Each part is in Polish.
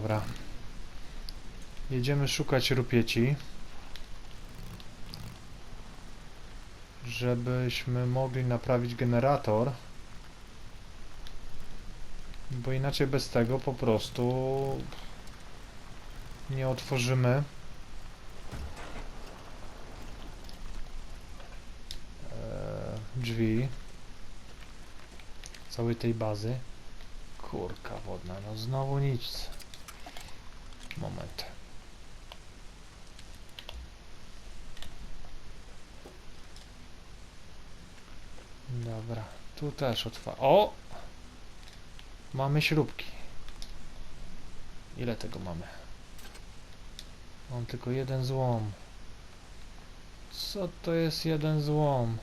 Dobra. Jedziemy szukać rupieci. Żebyśmy mogli naprawić generator. Bo inaczej bez tego po prostu nie otworzymy e, drzwi całej tej bazy. Kurka wodna, no znowu nic. Moment. Dobra, tu też otwa. O! Mamy śrubki. Ile tego mamy? Mam tylko jeden złom. Co to jest jeden złom?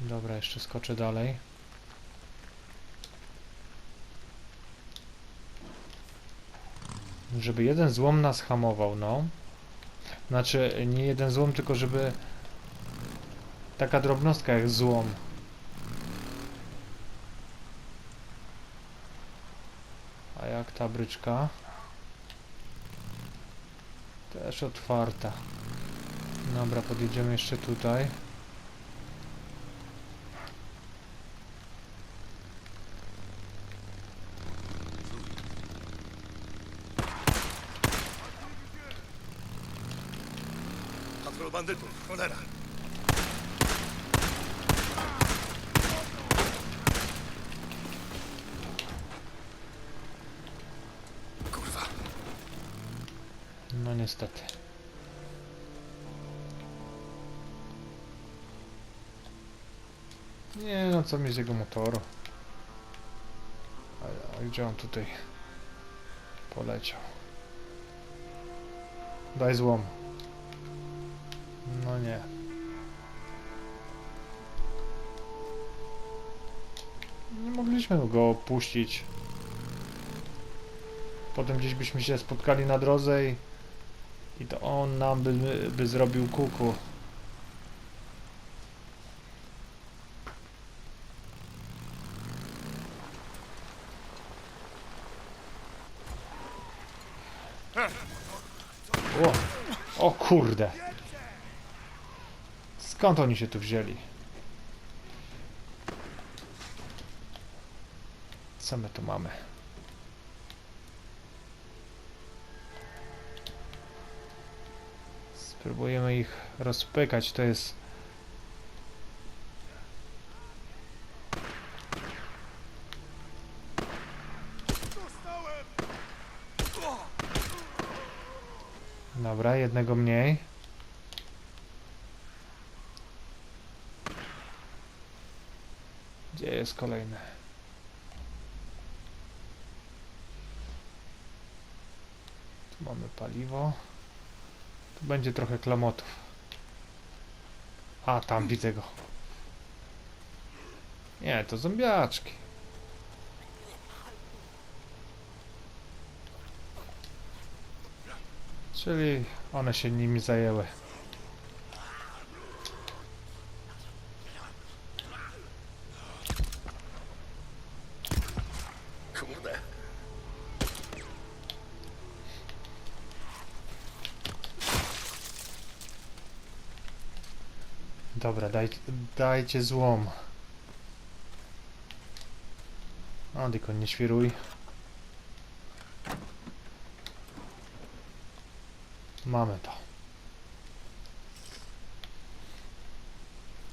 Dobra, jeszcze skoczę dalej. Żeby jeden złom nas hamował, no. Znaczy, nie jeden złom, tylko żeby taka drobnostka jak złom. A jak ta bryczka? Też otwarta. Dobra, podjedziemy jeszcze tutaj. Cholera. Kurwa. No niestety. Nie no, co mi z jego motoru? A, a gdzie on tutaj poleciał? Daj złom. No nie. Nie mogliśmy go opuścić. Potem gdzieś byśmy się spotkali na drodze i, i to on nam by, by zrobił kuku. O, o kurde. Skąd oni się tu wzięli? Co my tu mamy? Spróbujemy ich rozpykać. To jest. Dobra, jednego mniej. Gdzie jest kolejny? Tu mamy paliwo. Tu będzie trochę klamotów. A, tam widzę go. Nie, to zombiaczki. Czyli one się nimi zajęły. Daj, dajcie złom. O, tylko nie świruj. Mamy to.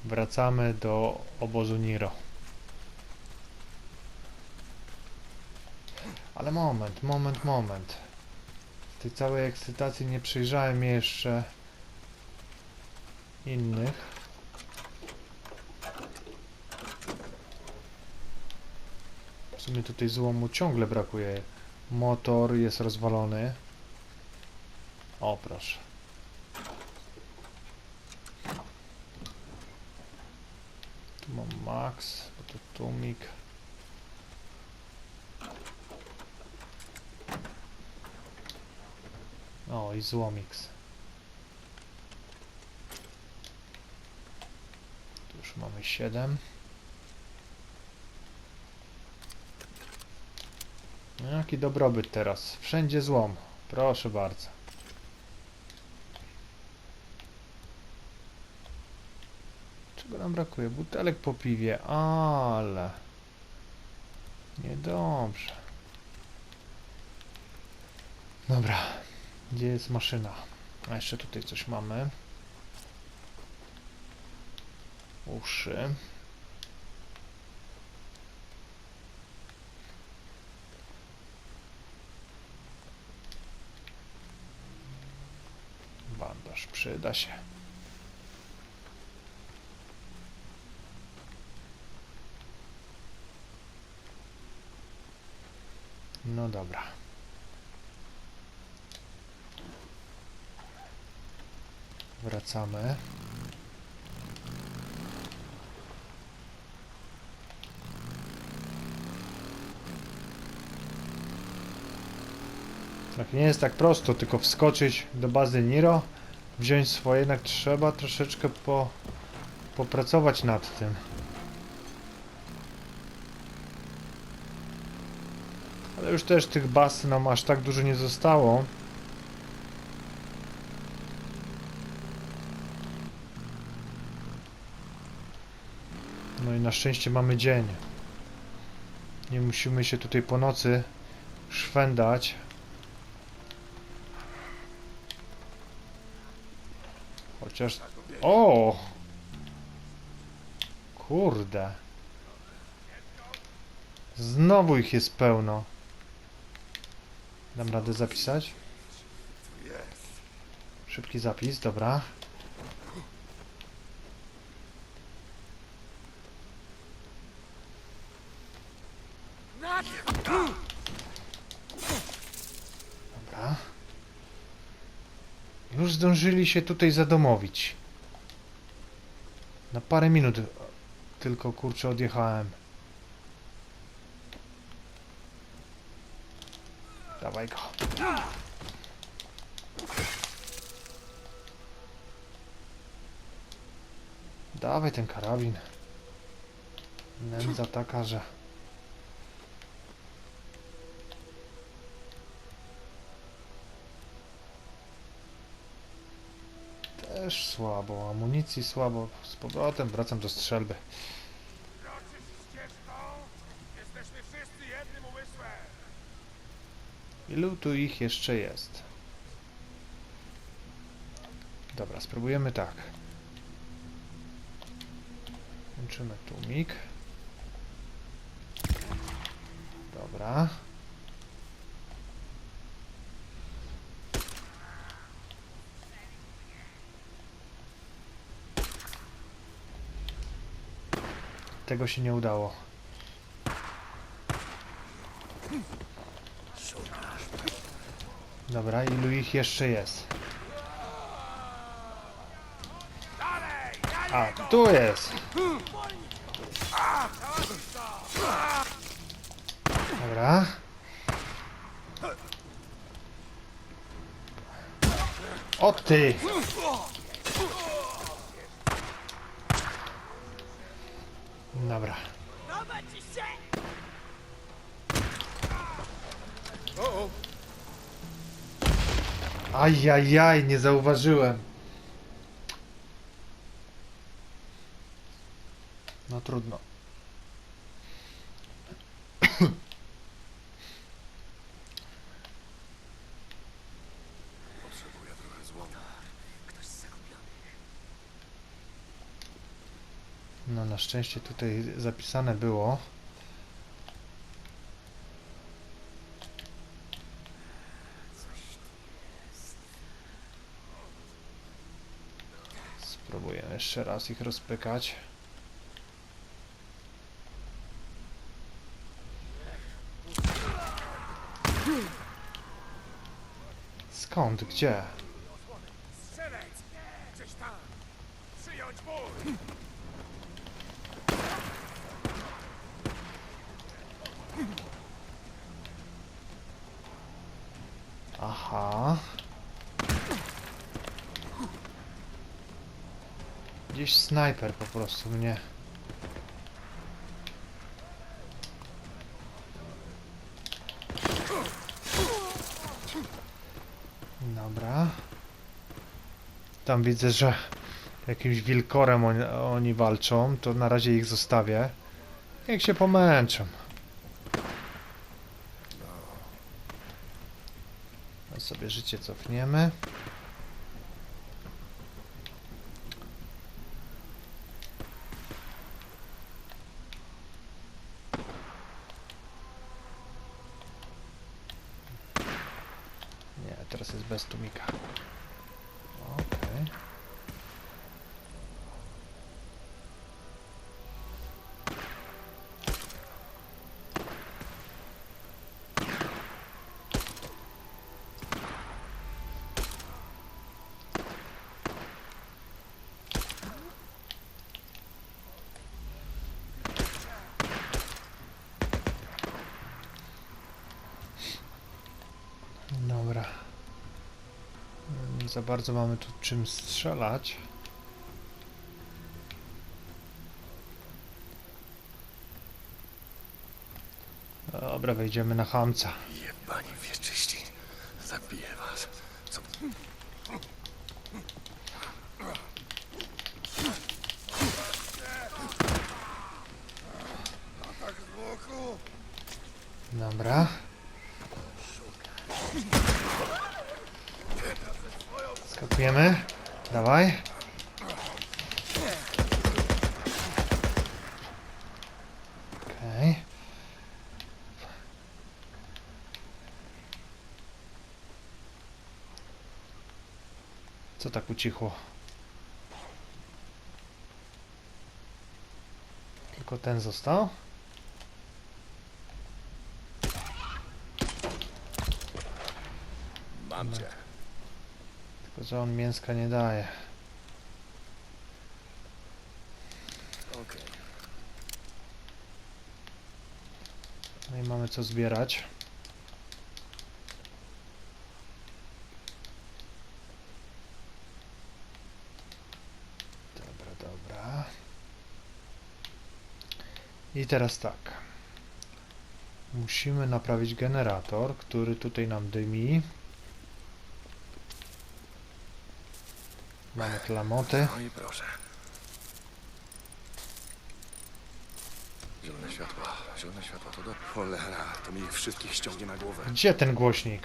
Wracamy do obozu Niro. Ale moment, moment, moment. W tej całej ekscytacji nie przyjrzałem jeszcze innych. W sumie tutaj złomu ciągle brakuje. Motor jest rozwalony. O, proszę. Tu mam max, bo to tumik. O, i złomix. Tu już mamy 7. Dobrobyt teraz. Wszędzie złom. Proszę bardzo. Czego nam brakuje? Butelek po piwie, ale... Niedobrze. Dobra. Gdzie jest maszyna? A jeszcze tutaj coś mamy. Uszy. Przyda się. No dobra. Wracamy. Tak nie jest tak prosto, tylko wskoczyć do bazy Niro, wziąć swoje, jednak trzeba troszeczkę po, popracować nad tym. Ale już też tych baz nam aż tak dużo nie zostało. No i na szczęście mamy dzień. Nie musimy się tutaj po nocy szwendać. Chociaż... O! Kurde. Znowu ich jest pełno. Dam radę zapisać? Szybki zapis. Dobra. Już zdążyli się tutaj zadomowić. Na parę minut tylko kurczę odjechałem. Dawaj go. Dawaj ten karabin. Nędza taka, że... Też słabo, amunicji słabo. Z powrotem wracam do strzelby. Ilu tu ich jeszcze jest? Dobra, spróbujemy tak. Włączymy tłumik. Dobra. Tego się nie udało. Dobra, ilu ich jeszcze jest? A, tu jest! Dobra. O ty! Dobra. Ajajaj, nie zauważyłem. No trudno. Potrzebuję trochę złomu. No na szczęście tutaj zapisane było. Spróbuję jeszcze raz ich rozpykać. Skąd? Gdzie? Aha. Gdzieś snajper po prostu mnie... Dobra. Tam widzę, że jakimś wilkorem oni, oni walczą, to na razie ich zostawię. Jak się pomęczą. Sobie życie cofniemy. Nie, teraz jest bez tłumika. Okej. Dobra. Nie za bardzo mamy tu czym strzelać. Dobra, wejdziemy na hamca. Jebani wieczyści. Zabiję was. Co? Dobra. Skakujemy. Dawaj. Co tak ucichło? Tylko ten został? Mam cię. Tylko, że on mięska nie daje. No i mamy co zbierać. Dobra, dobra. I teraz tak. Musimy naprawić generator, który tutaj nam dymi. Mamy klamoty. No i proszę. Zielone światła. Zielone światła to do... Cholera, to mi ich wszystkich ściągnie na głowę. Gdzie ten głośnik?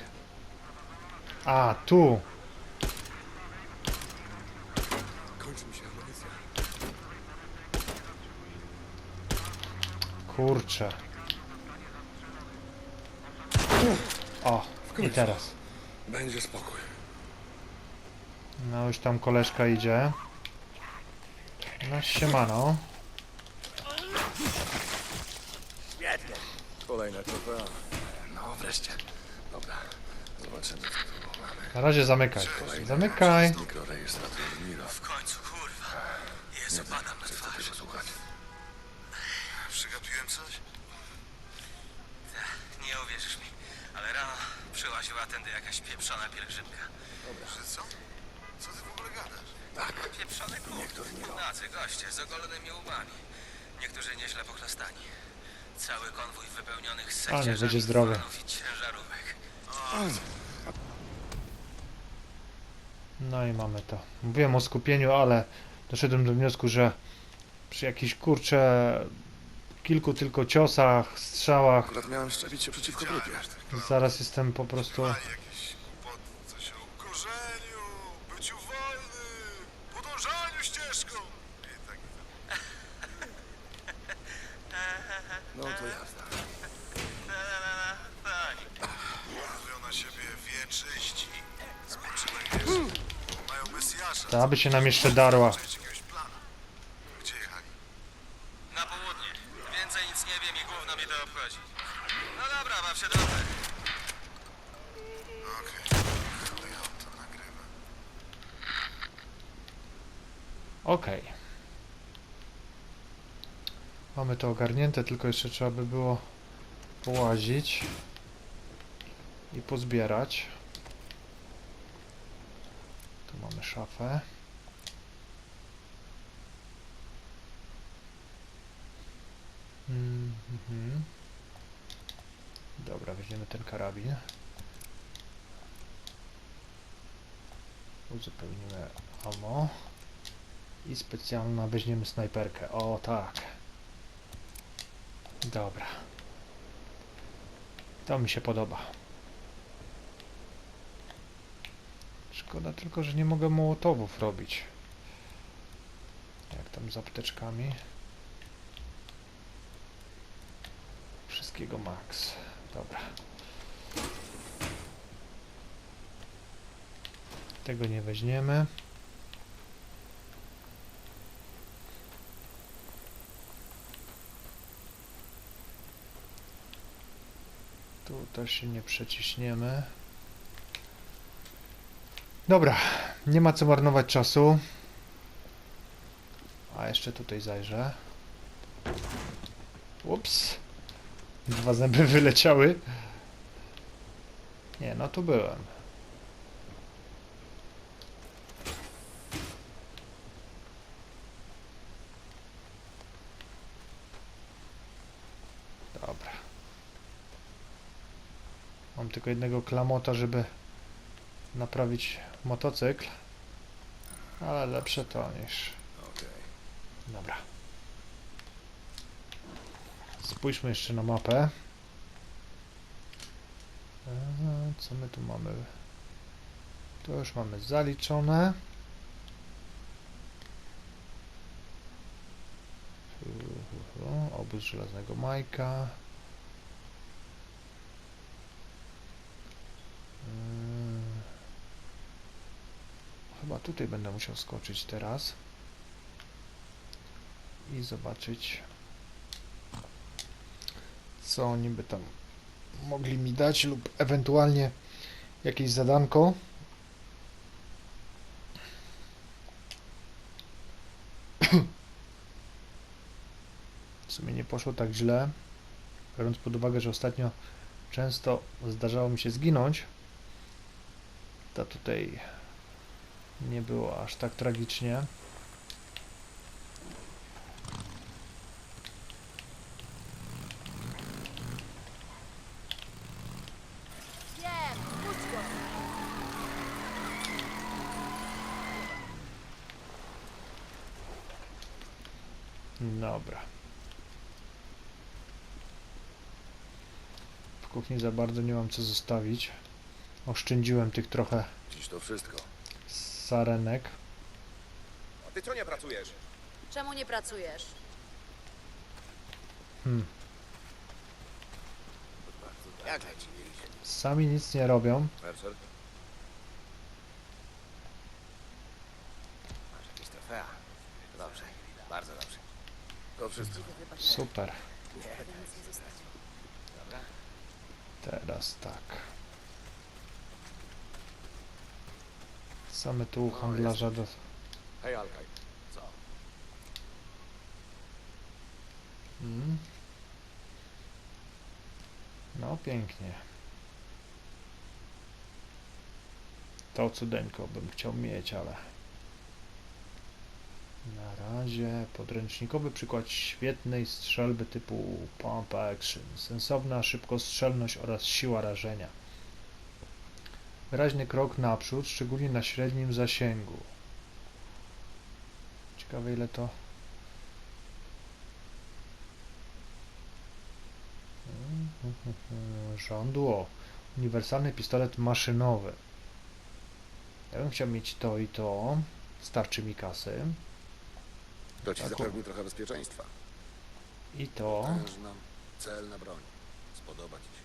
A, tu. Kończy mi się amunicja. Kurczę. O, i teraz. Będzie spokój. No już tam koleżka idzie. No siemano. Kolejne trofea. No wreszcie. Dobra. Zobaczymy co tu mamy. Na razie zamykaj. Kolejny Zamykaj. Mikrorejestrator Miro. W końcu, kurwa. Jezu, padam na twarz. posłuchać. Przegapiłem coś? Nie uwierzysz mi, ale rano przyłaziła tędy jakaś pieprzona pielgrzymka. Że co? Co ty w ogóle gadasz? Tak. Pieprzony klub. Niektórzy nie Tacy goście z ogolonymi łbami. Niektórzy nieźle pochlastani. Cały konwój wypełnionych Ale sekciarzami będzie zdrowy. i ciężarówek. No i mamy to. Mówiłem o skupieniu, ale doszedłem do wniosku, że przy jakichś kurcze kilku tylko ciosach, strzałach, Akurat miałem szczepić się przeciwko grupie. zaraz jestem po prostu pod coś o korzeniu, byciu wolnym, podążaniu ścieżką. I tak, No to jasne. mówią na siebie wieczyści. Spoczynek wiesz, mają Mesjasza. To aby się nam jeszcze darła. To ogarnięte, tylko jeszcze trzeba by było połazić i pozbierać. Tu mamy szafę. Mhm. Dobra, weźmiemy ten karabin. Uzupełnimy ammo. I specjalna weźmiemy snajperkę. O tak. Dobra. To mi się podoba. Szkoda tylko, że nie mogę mołotowów robić. Jak tam z apteczkami? Wszystkiego max. Dobra. Tego nie weźmiemy. Tu też się nie przeciśniemy. Dobra, nie ma co marnować czasu. A jeszcze tutaj zajrzę. Ups. Dwa zęby wyleciały. Nie, no tu byłem. Dobra. Mam tylko jednego klamota, żeby naprawić motocykl. Ale lepsze to niż... Dobra. Spójrzmy jeszcze na mapę. Eee, Co my tu mamy? To już mamy zaliczone. Obóz żelaznego Majka. Chyba tutaj będę musiał skoczyć teraz i zobaczyć co oni by tam mogli mi dać lub ewentualnie jakieś zadanko. W sumie nie poszło tak źle, biorąc pod uwagę, że ostatnio często zdarzało mi się zginąć, to tutaj nie było aż tak tragicznie. Dobra. W kuchni za bardzo nie mam co zostawić. Oszczędziłem tych trochę Dziś to wszystko. Sarenek. A ty co nie pracujesz? Czemu nie pracujesz? Hmm. Jak leci? Sami nic nie robią. Mercer? Masz jakieś trofea? Dobrze, bardzo dobrze. To wszystko. Super. Dobra. Teraz tak. Same tu u handlarza do... Hej, Alkaj. Co? Mm. No pięknie. To cudeńko bym chciał mieć, ale... Na razie podręcznikowy przykład świetnej strzelby typu Pump Action. Sensowna szybkostrzelność oraz siła rażenia. Wyraźny krok naprzód, szczególnie na średnim zasięgu. Ciekawe ile to... Żądło. Uniwersalny pistolet maszynowy. Ja bym chciał mieć to i to. Starczy mi kasy. To ci zapewni trochę bezpieczeństwa. I to. Tężna, celna broń. Spodoba ci się.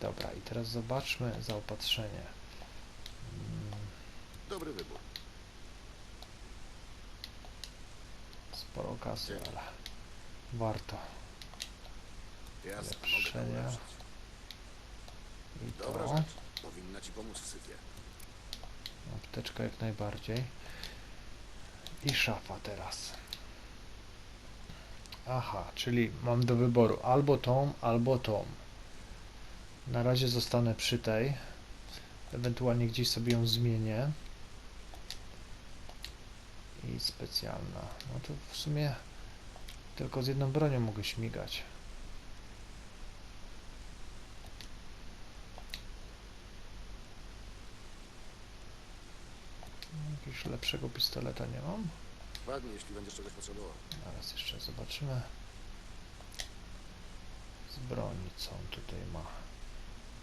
Dobra, i teraz zobaczmy zaopatrzenie. Dobry wybór. Sporo kasy, ale warto. Lepszenia. I Dobra to. rzecz. Powinna ci pomóc w sypie. Apteczka jak najbardziej. I szafa teraz. Aha, czyli mam do wyboru albo tą, albo tą. Na razie zostanę przy tej. Ewentualnie gdzieś sobie ją zmienię. I specjalna. No to w sumie tylko z jedną bronią mogę śmigać. Jakiegoś lepszego pistoleta nie mam. Ładnie, jeśli będziesz czegoś potrzebował. Zaraz jeszcze zobaczymy. Z broni, co on tutaj ma.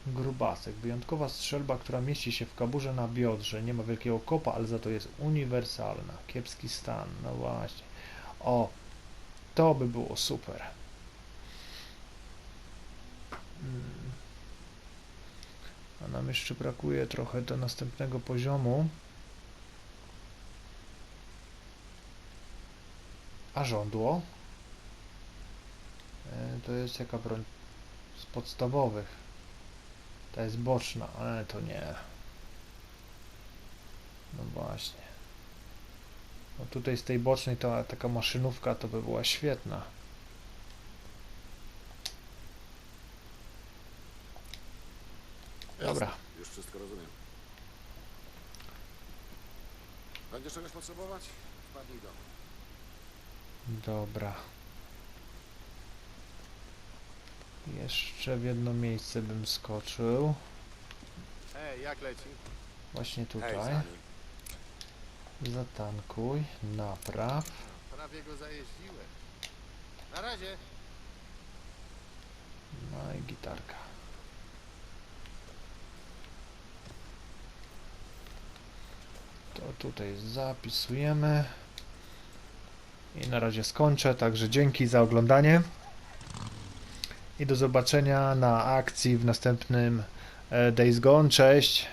Grubasek. Wyjątkowa strzelba, która mieści się w kaburze na biodrze. Nie ma wielkiego kopa, ale za to jest uniwersalna. Kiepski stan. No właśnie. O, to by było super. Mm. A nam jeszcze brakuje trochę do następnego poziomu. A żądło? E, To jest jaka broń z podstawowych. Ta jest boczna, ale to nie. No właśnie. No tutaj z tej bocznej ta taka maszynówka to by była świetna. Dobra. Już wszystko rozumiem. Będziesz czegoś potrzebować? Wpadnij do. Dobra. Jeszcze w jedno miejsce bym skoczył. Hej, jak leci? Właśnie Hej, tutaj. Sani. Zatankuj, napraw. Prawie go zajeździłem. Na razie. No i gitarka. To tutaj zapisujemy. I na razie skończę, także dzięki za oglądanie. I do zobaczenia na akcji w następnym e, Days Gone. Cześć!